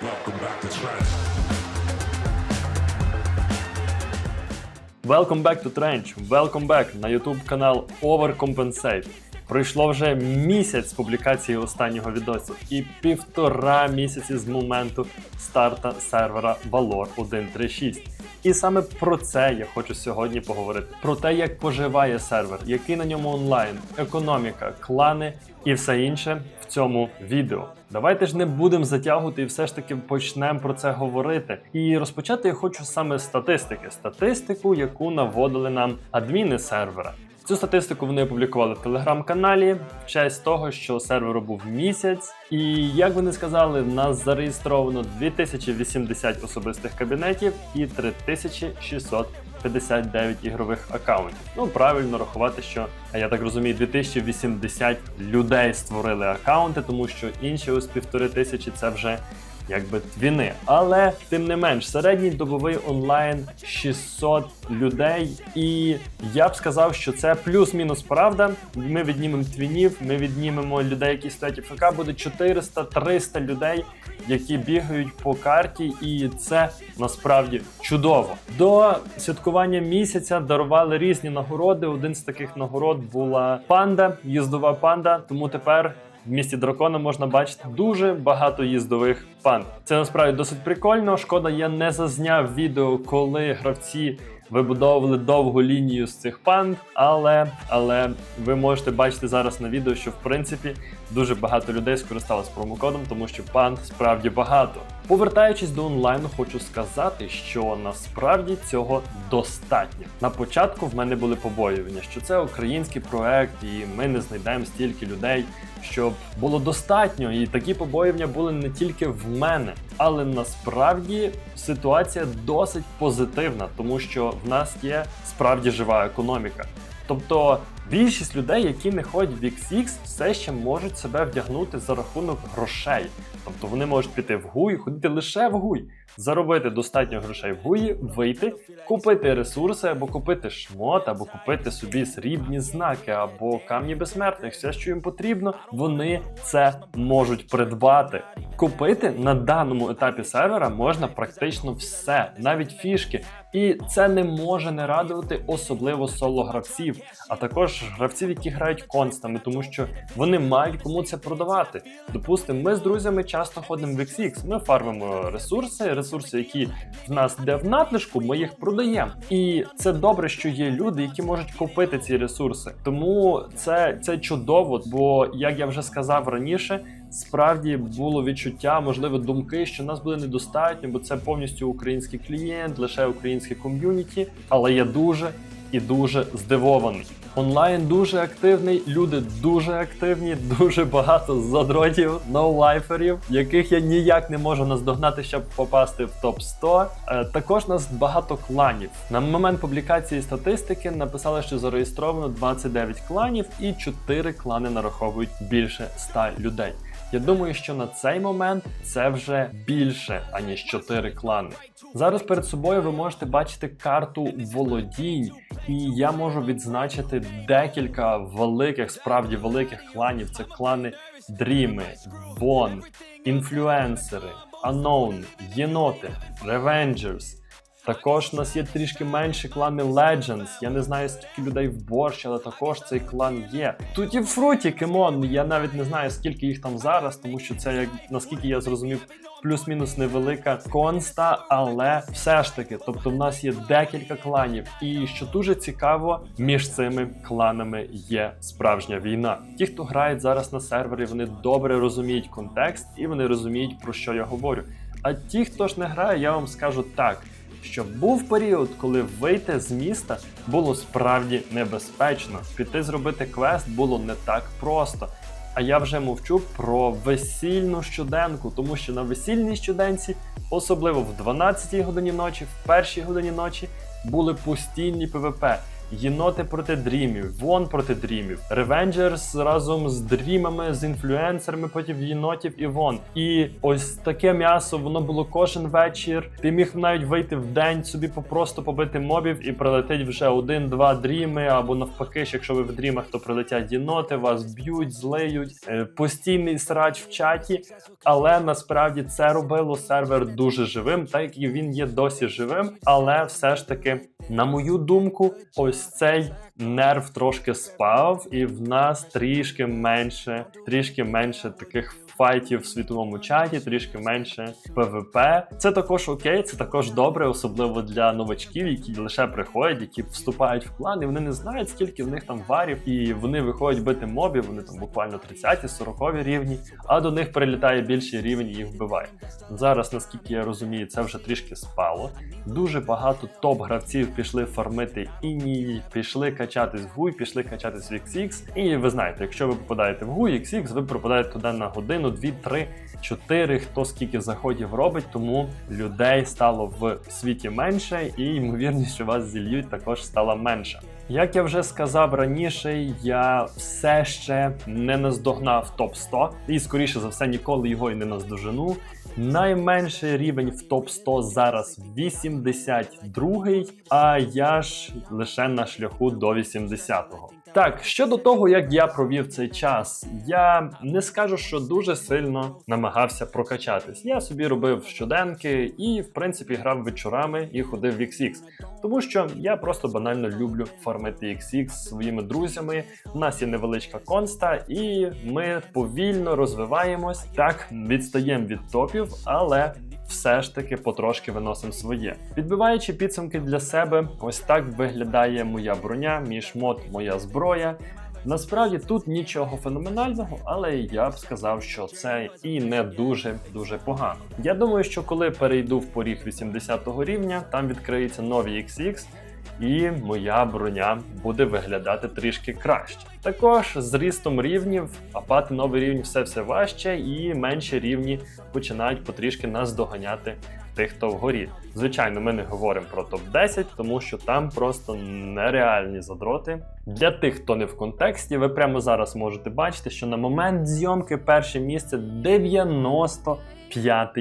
Welcome back to Trench. Welcome back to Trench, welcome back на YouTube канал Overcompensate. Пройшло вже місяць з публікації останнього відосу і півтора місяці з моменту старта сервера Valor 1.3.6. І саме про це я хочу сьогодні поговорити: про те, як поживає сервер, який на ньому онлайн, економіка, клани і все інше в цьому відео. Давайте ж не будемо затягувати і все ж таки почнемо про це говорити. І розпочати я хочу саме статистики. Статистику, яку наводили нам адміни сервера. Цю статистику вони опублікували в телеграм-каналі в честь того, що серверу був місяць. І як вони сказали, в нас зареєстровано 2080 особистих кабінетів і 3659 ігрових аккаунтів. Ну правильно рахувати, що я так розумію, 2080 людей створили аккаунти, тому що інші ось півтори тисячі це вже якби твіни. Але тим не менш, середній добовий онлайн 600 людей. І я б сказав, що це плюс-мінус правда. Ми віднімемо твінів, ми віднімемо людей, які стоять ФК, буде 400-300 людей, які бігають по карті, і це насправді чудово. До святкування місяця дарували різні нагороди. Один з таких нагород була панда, їздова панда. Тому тепер в місті дракона можна бачити дуже багато їздових панд. Це насправді досить прикольно. Шкода, я не зазняв відео, коли гравці вибудовували довгу лінію з цих панд, але, але ви можете бачити зараз на відео, що в принципі дуже багато людей скористалися промокодом, тому що панд справді багато. Повертаючись до онлайну, хочу сказати, що насправді цього достатньо. На початку в мене були побоювання, що це український проект, і ми не знайдемо стільки людей, щоб було достатньо. І такі побоювання були не тільки в мене, але насправді ситуація досить позитивна, тому що в нас є справді жива економіка. Тобто більшість людей, які не ходять в XX, все ще можуть себе вдягнути за рахунок грошей. Тобто вони можуть піти в гуй, ходити лише в гуй, заробити достатньо грошей в гуї, вийти, купити ресурси, або купити шмот, або купити собі срібні знаки, або камні безсмертних, все, що їм потрібно, вони це можуть придбати. Купити на даному етапі сервера можна практично все, навіть фішки. І це не може не радувати особливо соло-гравців, а також гравців, які грають констами, тому що вони мають кому це продавати. Допустимо, ми з друзями часто ходимо в XX, ми фармимо ресурси, ресурси, які в нас йде в надлишку, ми їх продаємо. І це добре, що є люди, які можуть купити ці ресурси. Тому це, це чудово, бо як я вже сказав раніше. Справді було відчуття, можливо, думки, що нас буде недостатньо, бо це повністю український клієнт, лише українське ком'юніті. Але я дуже і дуже здивований. Онлайн дуже активний, люди дуже активні, дуже багато задротів, ноулайферів, яких я ніяк не можу наздогнати, щоб попасти в топ 100 Е, також нас багато кланів. На момент публікації статистики написали, що зареєстровано 29 кланів, і 4 клани нараховують більше 100 людей. Я думаю, що на цей момент це вже більше аніж 4 клани. Зараз перед собою ви можете бачити карту володінь, і я можу відзначити декілька великих, справді великих кланів. Це клани Дріми, Вон, інфлюенсери, Unknown, Єноти, Revengers. Також у нас є трішки менші клани Legends. Я не знаю, скільки людей в борщ, але також цей клан є. Тут і фруті, Кемон. Я навіть не знаю, скільки їх там зараз, тому що це, як наскільки я зрозумів, плюс-мінус невелика конста, але все ж таки, тобто в нас є декілька кланів. І що дуже цікаво, між цими кланами є справжня війна. Ті, хто грають зараз на сервері, вони добре розуміють контекст і вони розуміють, про що я говорю. А ті, хто ж не грає, я вам скажу так що був період, коли вийти з міста було справді небезпечно. Піти зробити квест було не так просто. А я вже мовчу про весільну щоденку, тому що на весільній щоденці, особливо в 12-й годині ночі, в першій годині ночі, були постійні ПВП. Єноти проти дрімів, вон проти дрімів, Revengers разом з дрімами, з інфлюенсерами проти єнотів і вон. І ось таке м'ясо, воно було кожен вечір. Ти міг навіть вийти в день собі попросту побити мобів і прилетить вже один-два дріми, або навпаки, якщо ви в дрімах, то прилетять єноти, вас б'ють, злиють, Е, постійний срач в чаті. Але насправді це робило сервер дуже живим, так як він є досі живим. Але все ж таки, на мою думку, ось цей нерв трошки спав, і в нас трішки менше, трішки менше таких. Файтів в світовому чаті, трішки менше ПВП. Це також окей, це також добре, особливо для новачків, які лише приходять, які вступають в клан, і вони не знають, скільки в них там варів, і вони виходять бити мобів, вони там буквально 30-ті, 40 рівні, а до них прилітає більший рівень і їх вбиває. Зараз, наскільки я розумію, це вже трішки спало. Дуже багато топ-гравців пішли фармити іні, пішли качатись в гуй, пішли качатись в XX. І ви знаєте, якщо ви попадаєте в гуй, XX, ви пропадаєте туди на годину, дві, три, чотири, хто скільки заходів робить, тому людей стало в світі менше, і ймовірність, що вас зільють, також стала менша. Як я вже сказав раніше, я все ще не наздогнав топ 100 і скоріше за все ніколи його і не наздожену. Найменший рівень в топ 100 зараз 82, а я ж лише на шляху до 80-го. Так, щодо того, як я провів цей час, я не скажу, що дуже сильно намагався прокачатись. Я собі робив щоденки і, в принципі, грав вечорами і ходив в XX. Тому що я просто банально люблю фармити XX зі своїми друзями. У нас є невеличка конста, і ми повільно розвиваємось. Так, відстаємо від топів, але все ж таки потрошки виносимо своє. Підбиваючи підсумки для себе, ось так виглядає моя броня, мій шмот, моя зброя. Насправді тут нічого феноменального, але я б сказав, що це і не дуже дуже погано. Я думаю, що коли перейду в поріг 80-го рівня, там відкриються нові XX, і моя броня буде виглядати трішки краще. Також з рістом рівнів апати новий рівень все все важче, і менші рівні починають потрішки нас доганяти тих, хто вгорі. Звичайно, ми не говоримо про топ-10, тому що там просто нереальні задроти. Для тих, хто не в контексті, ви прямо зараз можете бачити, що на момент зйомки перше місце 95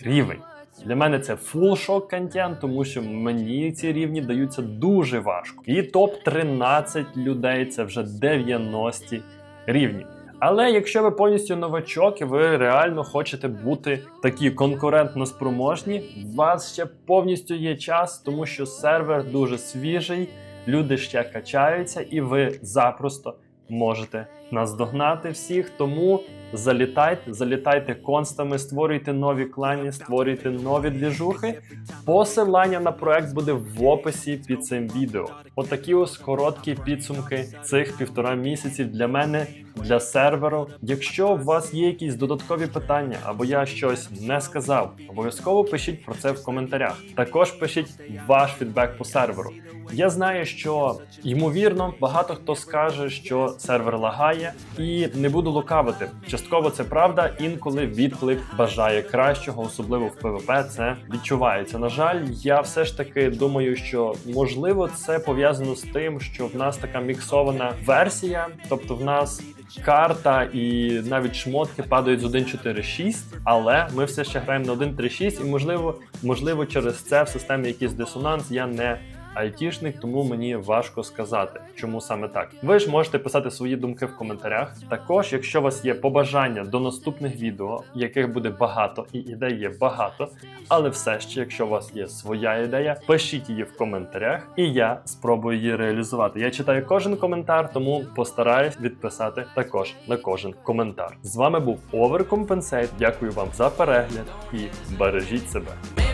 рівень. Для мене це фул шок контент, тому що мені ці рівні даються дуже важко. І топ 13 людей це вже 90 рівні. Але якщо ви повністю новачок і ви реально хочете бути такі конкурентно спроможні, у вас ще повністю є час, тому що сервер дуже свіжий, люди ще качаються, і ви запросто можете наздогнати всіх. Тому залітайте, залітайте констами, створюйте нові клані, створюйте нові двіжухи. Посилання на проект буде в описі під цим відео. Отакі ось короткі підсумки цих півтора місяців для мене, для серверу. Якщо у вас є якісь додаткові питання, або я щось не сказав, обов'язково пишіть про це в коментарях. Також пишіть ваш фідбек по серверу. Я знаю, що ймовірно багато хто скаже, що сервер лагає, і не буду лукавити. Частково це правда. Інколи відклик бажає кращого, особливо в ПВП. Це відчувається. На жаль, я все ж таки думаю, що можливо це пов'язано з тим, що в нас така міксована версія, тобто в нас. Карта і навіть шмотки падають з 1.4.6, але ми все ще граємо на 1.3.6 і можливо, можливо, через це в системі якийсь дисонанс. Я не айтішник, тому мені важко сказати, чому саме так. Ви ж можете писати свої думки в коментарях. Також, якщо у вас є побажання до наступних відео, яких буде багато, і ідей є багато, але все ще, якщо у вас є своя ідея, пишіть її в коментарях, і я спробую її реалізувати. Я читаю кожен коментар, тому постараюсь відписати також на кожен коментар. З вами був Overcompensate. Дякую вам за перегляд і бережіть себе.